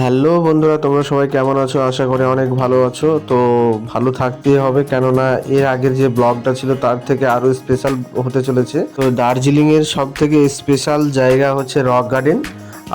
Hello বন্ধুরা, তোমরা সবাই কেমন আছো? আশা করি অনেক ভালো আছো। তো ভালো থাকতেই হবে, কেননা এর আগের যে ব্লগটা ছিল তার থেকে আরও স্পেশাল হতে চলেছে। তো দার্জিলিং এর সব থেকে স্পেশাল জায়গা হচ্ছে রক গার্ডেন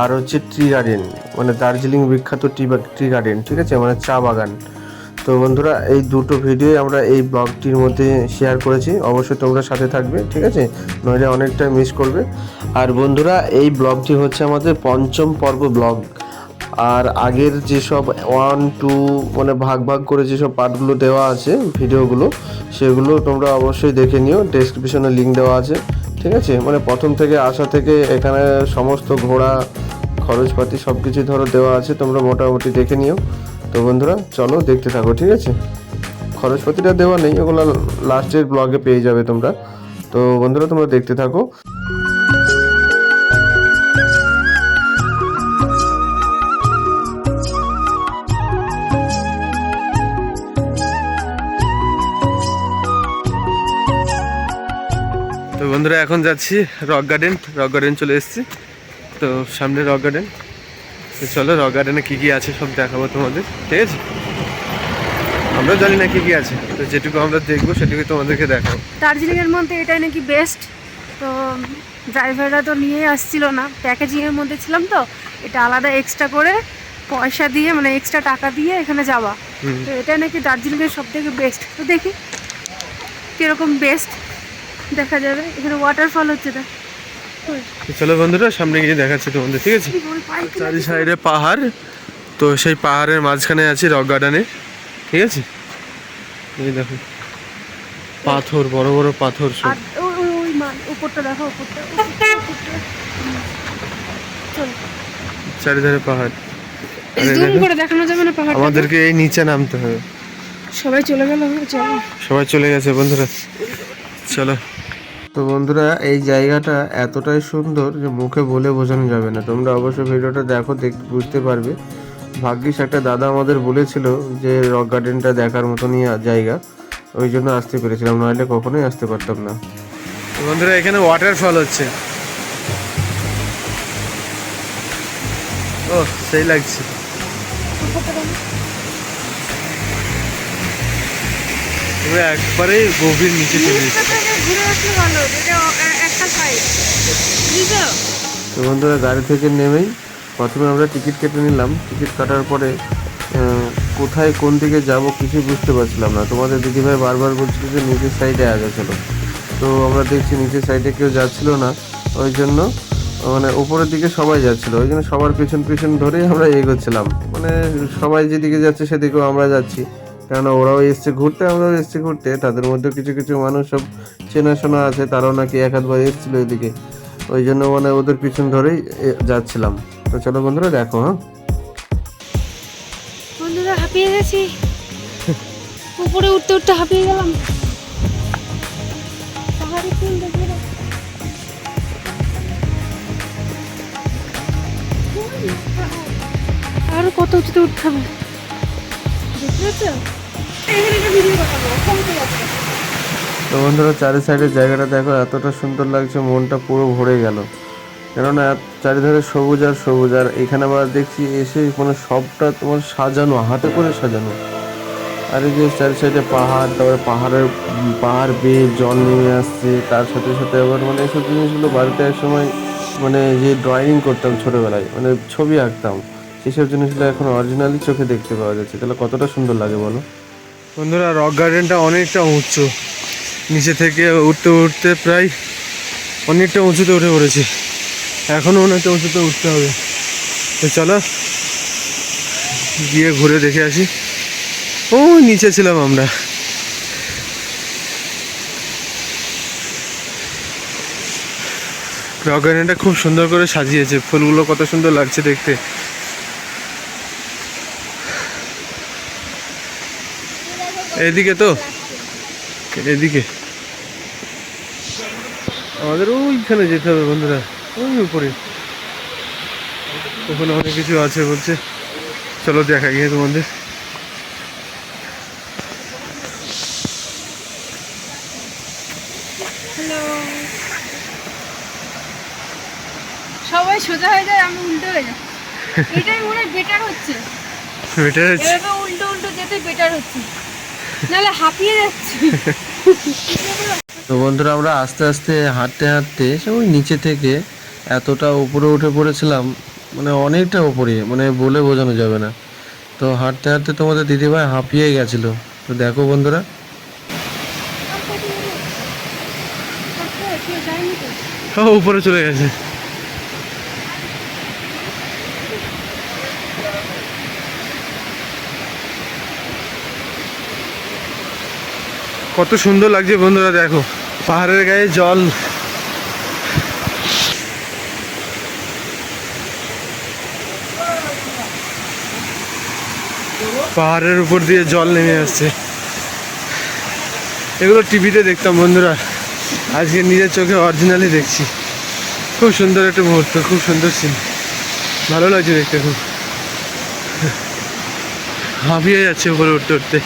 আর হচ্ছে ট্রি গার্ডেন মানে দার্জিলিং বিখ্যাত টি ট্রি গার্ডেন ঠিক আছে? মানে চা বাগান। তো বন্ধুরা, এই দুটো ভিডিও আমরা এই ব্লগটির মধ্যে শেয়ার করেছি। অবশ্যই তোমরা সাথে থাকবে, ঠিক আছে? নইলে অনেকটা মিস করবে। আর বন্ধুরা, এই ব্লগটি হচ্ছে আমাদের পঞ্চম পর্ব ব্লগ আর আগের যেসব ওয়ান টু মানে ভাগ ভাগ করে যেসব পার্টগুলো দেওয়া আছে ভিডিওগুলো সেগুলো তোমরা অবশ্যই দেখে নিও। ডেসক্রিপশনে লিঙ্ক দেওয়া আছে। ঠিক আছে? মানে প্রথম থেকে আসা থেকে এখানে সমস্ত ঘোড়া, খরচপাতি সব কিছু ধরো দেওয়া আছে, তোমরা মোটামুটি দেখে নিও। তো বন্ধুরা, চলো দেখতে থাকো, ঠিক আছে? খরচপাতিটা দেওয়া নেই, ওগুলো লাস্টের ব্লগে পেয়ে যাবে তোমরা। তো বন্ধুরা, তোমরা দেখতে থাকো। বন্ধুরা এখন যাচ্ছি রক গার্ডেন। রক গার্ডেন চলে এসেছি। তো সামনে রক গার্ডেন। তো চলো রক গার্ডেনে কী কী আছে সব দেখাবো তোমাদের। ঠিক আছে? আমরা জানি না কী কী আছে। তো যেটুকু আমরা দেখব সেটুকু তোমাদেরকে দেখাবো। দার্জিলিংয়ের মধ্যে এটাই নাকি বেস্ট তো ড্রাইভাররা তো নিয়ে আসছিল না। প্যাকেজিংয়ের মধ্যে ছিলাম তো। এটা আলাদা এক্সট্রা করে পয়সা দিয়ে মানে এক্সট্রা টাকা দিয়ে এখানে যাওয়া। তো এটা নাকি দার্জিলিংয়ের সব থেকে বেস্ট তো দেখি কীরকম বেস্ট দেখা যাবে। এখানে ওয়াটারফল হচ্ছে তো চলো বন্ধুরা সামনে গিয়ে দেখাচ্ছি তোমাদের ঠিক আছে? চারি সাইডে পাহাড় তো সেই পাহাড়ের মাঝখানে আছি রক গার্ডেনে ঠিক আছে? এই দেখো পাথর বড় বড় পাথর সব। মান উপরটা দেখো উপরটা চারিধারে পাহাড়। আর এই জুম দেখো, করে দেখানো যাবে না পাহাড় আমাদেরকে এই নিচে নামতে হবে। সবাই চলে গেল চলো। সবাই চলে গেছে বন্ধুরা। চলো। তো বন্ধুরা, এই জায়গাটা এতটাই সুন্দর যে মুখে বলে বোঝানো যাবে না। তোমরা অবশ্যই ভিডিওটা দেখো বুঝতে পারবে। ভাগ্যিস একটা দাদা আমাদের বলেছিল যে রক গার্ডেনটা দেখার মতনই জায়গা। ওই জন্য আসতে পেরেছিলাম, নাহলে কখনোই আসতে পারতাম না। বন্ধুরা, এখানে ওয়াটারফল হচ্ছে। ও, সেই লাগছে। তুমি একবারেই গভীর নিচে চলে তো বন্ধুরা, গাড়ি থেকে নেমেই প্রথমে আমরা টিকিট কেটে নিলাম। টিকিট কাটার পরে কোথায়, কোন দিকে যাব কিছুই বুঝতে পারছিলাম না। তোমাদের দিদিভাই বারবার বলছিল যে নিচের সাইডে আগে চলো। তো আমরা দেখছি নিচের সাইডে কেউ যাচ্ছিল না। ওই জন্য মানে উপরের দিকে সবাই যাচ্ছিল। ওই জন্য সবার পিছন পিছন ধরেই আমরা এগোচ্ছিলাম। মানে সবাই যেদিকে যাচ্ছে সেদিকেও আমরা যাচ্ছি। কেননা ওরাও এসছে ঘুরতে, আমরাও এসছি ঘুরতে। তাদের মধ্যে কিছু কিছু মানুষ সব চেনাশোনা আছে, তারাও নাকি এক, আধবার এসেছিল ওইদিকে। ওই জন্য মানে ওদের পিছন ধরেই যাচ্ছিলাম। তো চলো বন্ধুরা, দেখো হ্যাঁ। বন্ধুরা, হাঁপিয়ে গেছি। উপরে উঠতে উঠতে হাঁপিয়ে গেলাম। পাহাড়ি কত উঁচুতে উঠতে হবে? দেখতে তো বন্ধুরা, চারি সাইডের জায়গাটা দেখো, এতটা সুন্দর লাগছে, মনটা পুরো ভরে গেল। কেননা চারিধারে সবুজ আর সবুজ, আর এখানে আবার দেখছি এসে মানে সবটা তোমার সাজানো, হাতে করে সাজানো। আর এই যে চারি সাইডে পাহাড়, তারপরে পাহাড়ের পাহাড় বেয়ে জল নেমে আসছে, তার সাথে সাথে আবার মানে এইসব জিনিসগুলো বাড়িতে এক সময় মানে যে ড্রয়িং করতাম ছোটোবেলায় মানে ছবি আঁকতাম, সেসব জিনিসগুলো এখন অরিজিনালি চোখে দেখতে পাওয়া যাচ্ছে। তাহলে কতটা সুন্দর লাগে বলো? বন্ধুরা রক গার্ডেনটা অনেকটা উঁচু। নিচে থেকে উঠতে উঠতে প্রায় অনেকটা উঁচুতে উঠে পড়েছি। এখনও অনেকটা উঁচুতে উঠতে হবে। তো চলো, গিয়ে ঘুরে দেখে আসি। ও নিচে ছিলাম আমরা। রক গার্ডেনটা খুব সুন্দর করে সাজিয়েছে। ফুলগুলো কত সুন্দর লাগছে দেখতে। এদিকে তো। এদিকে। আমাদের ওইখানে যেতে হবে বন্ধুরা ওই উপরে। ওখানে অনেক কিছু আছে বলছে। চলো দেখা গিয়ে তোমাদের। সবাই সোজা হয়ে যায় আমি উল্টো হয়ে যাই এটাই মনে হয় বেটার হচ্ছে। বেটার এভাবে উল্টো উল্টো যেতে বেটার হচ্ছে। নাহলে হাঁপিয়ে যাচ্ছি। তো বন্ধুরা আমরা আস্তে আস্তে হাঁটতে হাঁটতে ওই নিচে থেকে এতটা উপরে উঠে পড়েছিলাম মানে অনেকটা উপরে মানে বলে বোঝানো যাবে না। তো হাঁটতে হাঁটতে তোমাদের দিদিভাই হাঁপিয়ে গেছিল। তো দেখো বন্ধুরা। ও উপরে চলে গেছে। কত সুন্দর লাগছে বন্ধুরা, দেখো। পাহাড়ের গায়ে জল। পাহাড়ের উপর দিয়ে জল নেমে আসছে। এগুলো টিভিতে দেখতাম বন্ধুরা। আজকে নিজের চোখে অরিজিনালি দেখছি। খুব সুন্দর একটা মুহূর্ত, খুব সুন্দর সিন ভালো লাগছে দেখতে খুব। হাঁপিয়ে যাচ্ছে উপরে উঠতে উঠতে।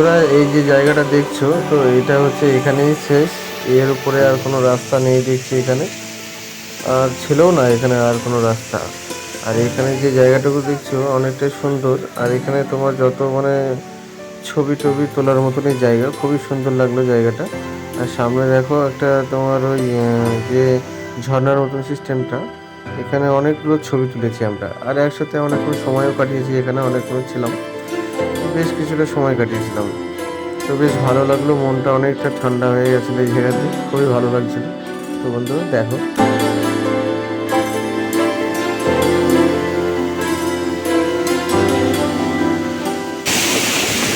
বন্ধুরা, এই যে জায়গাটা দেখছ, তো এটা হচ্ছে এখানেই শেষ। এর উপরে আর কোনো রাস্তা নেই দেখছি এখানে। আর ছিলও না এখানে আর কোনো রাস্তা। আর এখানে যে জায়গাটুকু দেখছ, অনেকটাই সুন্দর। আর এখানে তোমার যত মানে ছবি টবি তোলার মতনই জায়গা, খুবই সুন্দর লাগল জায়গাটা। আর সামনে দেখো একটা তোমার ওই যে ঝর্ণার মতন সিস্টেমটা, এখানে অনেকগুলো ছবি তুলেছি আমরা। আর একসাথে অনেকগুলো সময়ও কাটিয়েছি, এখানে অনেকগুলো ছিলাম। বেশ কিছুটা সময় কাটিয়েছিলাম। তো বেশ ভালো লাগল, মনটা অনেকটা ঠান্ডা হয়ে গেছিল এই জায়গাতে, খুবই ভালো লাগছিল। তো বন্ধু দেখো।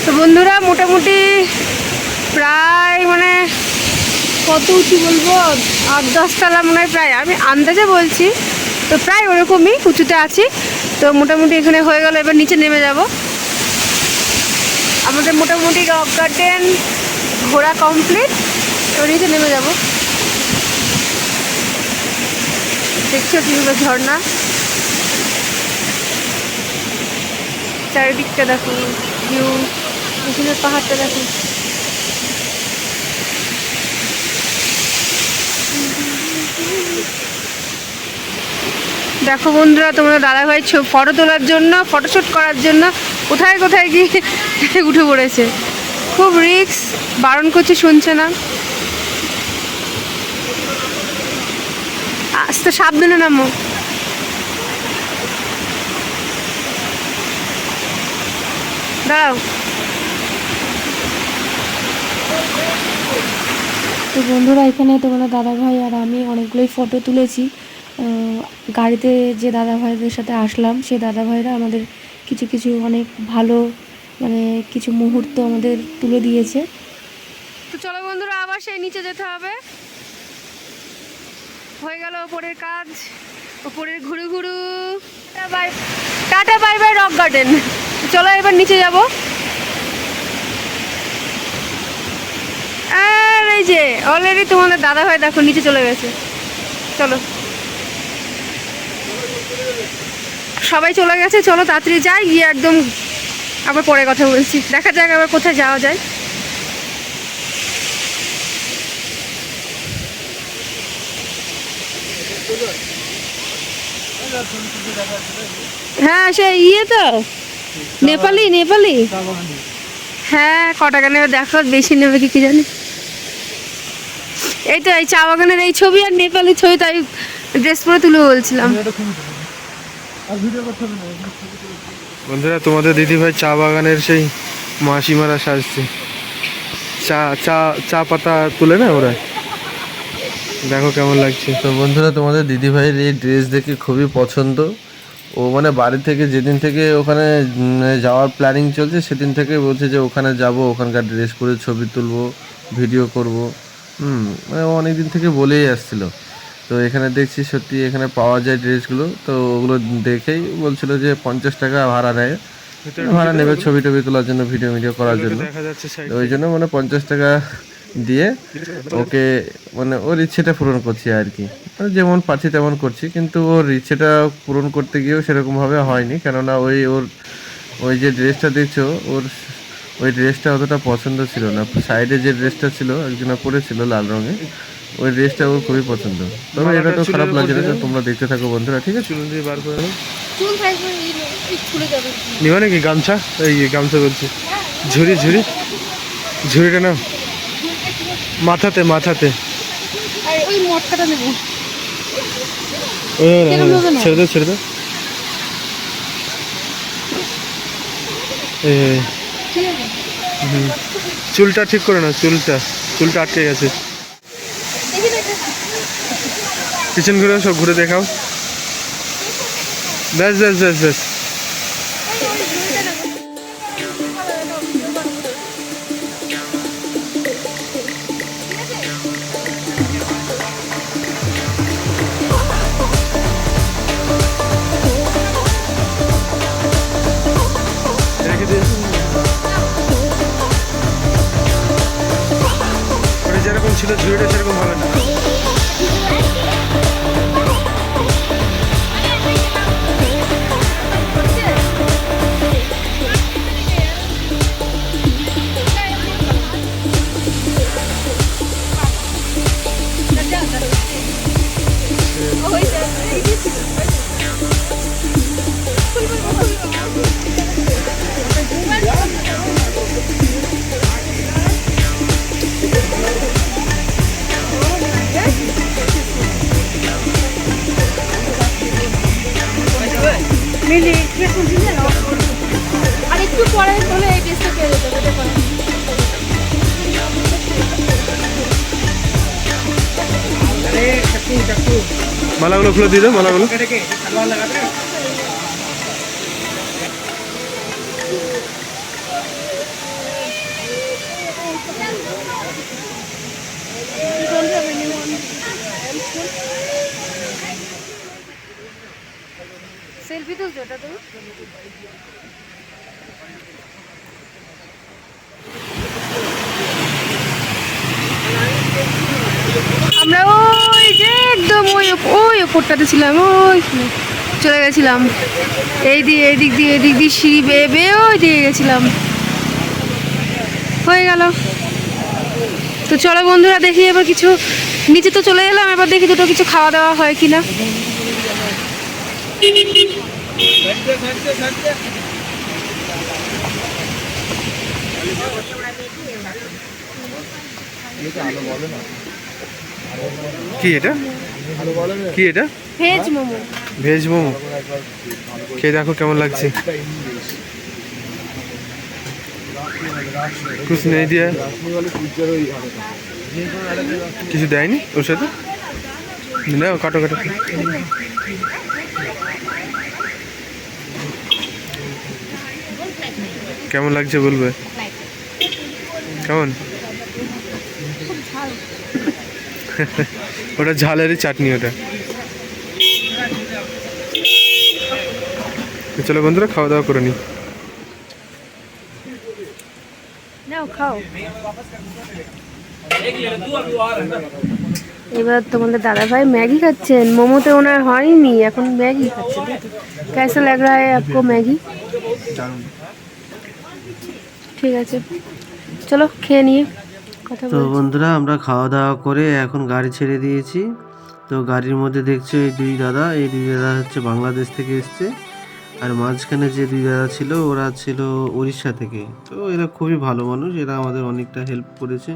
তো বন্ধুরা, মোটামুটি প্রায় মানে কত উঁচু বলব? আট দশতলা মনে হয় প্রায়। আমি আন্দাজে বলছি, তো প্রায় ওরকমই উঁচুতে আছি। তো মোটামুটি এখানে হয়ে গেল, এবার নিচে নেমে যাব। আমাদের মোটামুটি রক গার্ডেন ঘোরা কমপ্লিট। এবার নিচে নেমে যাব। দেখছ কীভাবে ঝর্ণা? চারিদিকটা দেখো ভিউ এখানে পাহাড়টা দেখো। দেখো বন্ধুরা, তোমরা দাদাভাই ফটো তোলার জন্য ফটোশ্যুট করার জন্য, কোথায় কোথায় গিয়ে উঠে পড়েছে। খুব রিক্স বারণ করছে, শুনছে না। আস্তে সাবধানে নামো। দাঁড়াও। তো বন্ধুরা, এখানে তোমাদের দাদাভাই আর আমি অনেকগুলোই ফটো তুলেছি। গাড়িতে যে দাদাভাইদের সাথে আসলাম, সেই দাদাভাইরা আমাদের কিছু কিছু অনেক ভালো মানে কিছু মুহূর্ত আমাদের তুলে দিয়েছে। তো চলো বন্ধুরা, আবার সেই নিচে যেতে হবে। হয়ে গেল ওপরের কাজ, ওপরের ঘুরু ঘুরু। Tata bye bye rock garden. চলো এবার নিচে যাব। আর এই যে অলরেডি তোমাদের দাদা ভাই দেখো নিচে চলে গেছে। চলো। সবাই চলে গেছে, চলো তাড়াতাড়ি যাই, গিয়ে একদম আবার পরে কথা বলছি। দেখা যাক আবার কোথায় যাওয়া যায়। হ্যাঁ সে ইয়ে তো। নেপালি নেপালি। হ্যাঁ ক টাকা নেবে দেখো, বেশি নেবে কি কি জানি। এই তো, এই চা বাগানের এই ছবি আর নেপালি ছবি, তাই ড্রেস পরে তুলে বলছিলাম। বন্ধুরা, তোমাদের দিদিভাই চা বাগানের সেই মাসিমারা সাজছে। চা চা চা পাতা তুলে না ওরা? দেখো কেমন লাগছে। তো বন্ধুরা, তোমাদের দিদিভাইয়ের এই ড্রেস দেখে খুবই পছন্দ। ও মানে বাড়ি থেকে যেদিন থেকে ওখানে যাওয়ার প্ল্যানিং চলছে, সেদিন থেকে বলছে যে ওখানে যাব, ওখানকার ড্রেস পরে ছবি তুলবো ভিডিও করব। হুম মানে ও অনেক দিন থেকে বলেই আসছিল। তো এখানে দেখছি সত্যি এখানে পাওয়া যায় ড্রেসগুলো। তো ওগুলো দেখেই বলছিল যে পঞ্চাশ টাকা ভাড়া নেয়। ভাড়া নেবে ছবি টবি তোলার জন্য ভিডিও ভিডিও করার জন্য। তো ওই জন্য মানে পঞ্চাশ টাকা দিয়ে ওকে মানে ওর ইচ্ছেটা পূরণ করছি আর কি। মানে যেমন পারছি তেমন করছি কিন্তু ওর ইচ্ছেটা পূরণ করতে গিয়েও সেরকমভাবে হয়নি। কেননা ওই ওর ওই যে ড্রেসটা দেখছ ওর ওই ড্রেসটা অতটা পছন্দ ছিল না। সাইডে যে ড্রেসটা ছিল একজনা পরেছিল লাল রঙের। ওই ড্রেসটা ওর খুবই পছন্দ। তবে এটা তো খারাপ লাগছে না তোমরা দেখতে থাকো বন্ধুরা ঠিক আছে? চুল দিয়ে বার করে নিবা নাকি গামছা? এই গামছা বলছি। ঝুড়ি ঝুড়ি। ঝুড়িটা নাও। মাথাতে মাথাতে। আর ওই মটকাটা নেব। ও, না, এরকম না, হবে না। ছেড়ে দাও ছেড়ে দাও এই, এই, ঠিক আছে। হুম। চুলটা ঠিক করে না চুলটা। চুলটা আটকে গেছে দেখি তো এটা। পিছন ঘুরে সব ঘুরে দেখাও ব্যাস ব্যাস ব্যাস ব্যাস। যেরকম ছিল ঝুড়িটা মালাগুলো খুলে দিয়ে দাও মালাগুলো সেলফি তুলছো ওটা তুমি আমরা ওই যে একদম ওই ওই ওপরটাতে ছিলাম, ওই চলে গেছিলাম। এই দিয়ে, এই দিক দিয়ে এদিক দিয়ে সিঁড়ি বেয়ে বেয়ে ওই দিকে গেছিলাম। হয়ে গেল। তো চলো বন্ধুরা, দেখি এবার কিছু নিচে তো চলে এলাম, এবার দেখি দুটো কিছু খাওয়া দাওয়া হয় কিনা। কি এটা? কি এটা? ভেজ মোমো। ভেজ মোমো। খেয়ে দেখো কেমন লাগছে। কুছ নেই দিয়া। কিছু দেয়নি ওর সাথে? না কাটো কাটো। কেমন লাগছে বলবে? কেমন? ওটা ঝালেরই চাটনি ওটা তো চলো বন্ধুরা খাওয়া দাওয়া করে নিই নাও খাও এবার তোমাদের দাদা ভাই ম্যাগি খাচ্ছেন মোমোতে ওনার হয়নি এখন ম্যাগি খাচ্ছে कैसा लग रहा है आपको मैगी ঠিক আছে চলো খেয়ে নিয়ে কথা তো বন্ধুরা আমরা খাওয়া দাওয়া করে এখন গাড়ি ছেড়ে দিয়েছি। তো গাড়ির মধ্যে দেখছ এই দুই দাদা এই দুই দাদা হচ্ছে বাংলাদেশ থেকে এসছে। আর মাঝখানে যে দুই দাদা ছিল ওরা ছিল উড়িষ্যা থেকে। তো এরা খুবই ভালো মানুষ এরা আমাদের অনেকটা হেল্প করেছে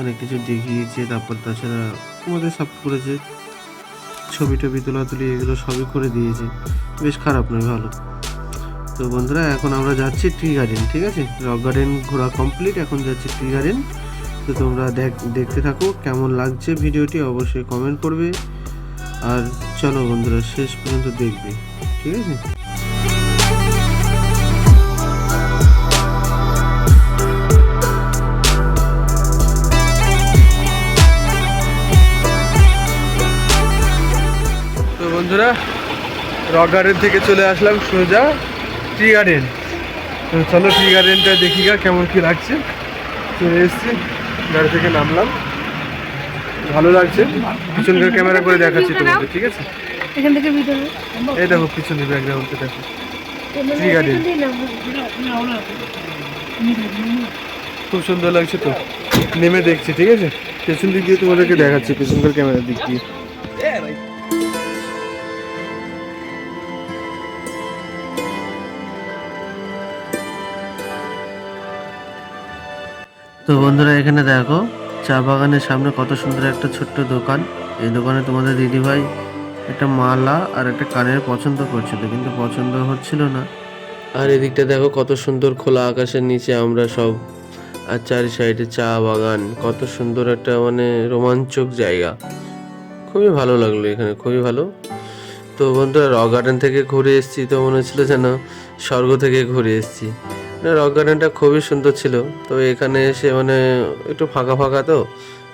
অনেক কিছু দেখিয়েছে তারপর তাছাড়া আমাদের সব করেছে। ছবি টবি তোলাতুলি এগুলো সবই করে দিয়েছে। বেশ খারাপ নয় ভালো। তো বন্ধুরা এখন আমরা যাচ্ছি ট্রি গার্ডেন ঠিক আছে? রক গার্ডেন ঘোরা কমপ্লিট এখন যাচ্ছি ট্রি গার্ডেন তো তোমরা দেখ, দেখতে থাকো, কেমন লাগছে ভিডিওটি অবশ্যই কমেন্ট করবে। আর চলো বন্ধুরা, শেষ পর্যন্ত দেখবে, ঠিক আছে? তো বন্ধুরা রক গার্ডেন থেকে চলে আসলাম সোজা টি গার্ডেন চলো টি গার্ডেনটা দেখি গা, কেমন কি লাগছে। চলে এসছি। গাড়ি থেকে নামলাম। ভালো লাগছে। পিছনকার ক্যামেরা করে দেখাচ্ছি তোমাকে ঠিক আছে? এখান থেকে ভিডিও এই দেখো পিছনে ব্যাকগ্রাউন্ডটা দেখো। ঠিক আছে খুব সুন্দর লাগছে তো। নেমে দেখছি ঠিক আছে? পেছন দিক দিয়ে তোমাদেরকে দেখাচ্ছি পেছনকার ক্যামেরার দিক দিয়ে। তো বন্ধুরা, এখানে দেখো, চা বাগানের সামনে কত সুন্দর একটা ছোট্ট দোকান। এই দোকানে তোমাদের দিদিভাই একটা মালা আর একটা কানের পছন্দ করছিল, কিন্তু পছন্দ হচ্ছিল না। আর এদিকটা দেখো, কত সুন্দর খোলা আকাশের নিচে আমরা সব, আর চারি সাইডে চা বাগান। কত সুন্দর একটা মানে রোমাঞ্চক জায়গা। খুবই ভালো লাগল এখানে, খুবই ভালো। তো বন্ধুরা রক গার্ডেন থেকে ঘুরে এসেছি, তো মনে হচ্ছিল যেন স্বর্গ থেকে ঘুরে এসেছি। রক গার্ডেনটা খুবই সুন্দর ছিল। তো এখানে এসে মানে একটু ফাঁকা ফাঁকা তো।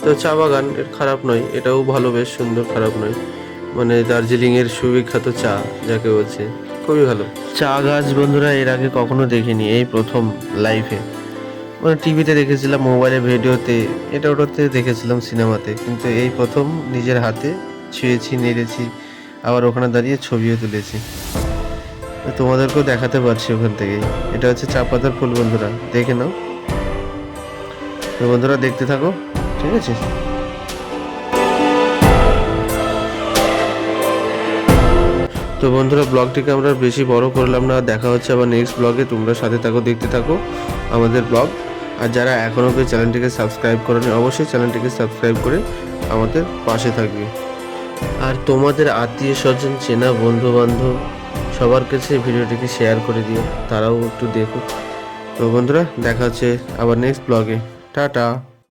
তো চা বাগান খারাপ নয়, এটাও ভালো বেশ সুন্দর, খারাপ নয়। মানে দার্জিলিংয়ের সুবিখ্যাত চা, যাকে বলছে। খুবই ভালো। চা গাছ বন্ধুরা, এর আগে কখনো দেখিনি, এই প্রথম লাইফে মানে টিভিতে দেখেছিলাম মোবাইলে ভিডিওতে এটা ওটাতে দেখেছিলাম সিনেমাতে কিন্তু এই প্রথম নিজের হাতে ছুঁয়েছি, নেড়েছি, আবার ওখানে দাঁড়িয়ে ছবিও তুলেছি। তোমাদেরকেও দেখাতে পারছি ওখান থেকে এটা হচ্ছে চা পাতার ফুল, বন্ধুরা। দেখে নাও। তো বন্ধুরা, দেখতে থাকো, ঠিক আছে? তো বন্ধুরা, ব্লগটিকে আমরা বেশি বড় করলাম না। দেখা হচ্ছে আবার নেক্সট ব্লগে। তোমরা সাথে থাকো, দেখতে থাকো আমাদের ব্লগ। আর যারা এখনও অব্দি চ্যানেলটিকে সাবস্ক্রাইব করেনি, অবশ্যই চ্যানেলটিকে সাবস্ক্রাইব করে আমাদের পাশে থাকবে। আর তোমাদের আত্মীয় স্বজন চেনা বন্ধু বান্ধব সবার কাছে ভিডিওটিকে শেয়ার করে দিও, তারাও একটু দেখুক। তো বন্ধুরা, দেখা হচ্ছে আবার নেক্সট ব্লগে টাটা!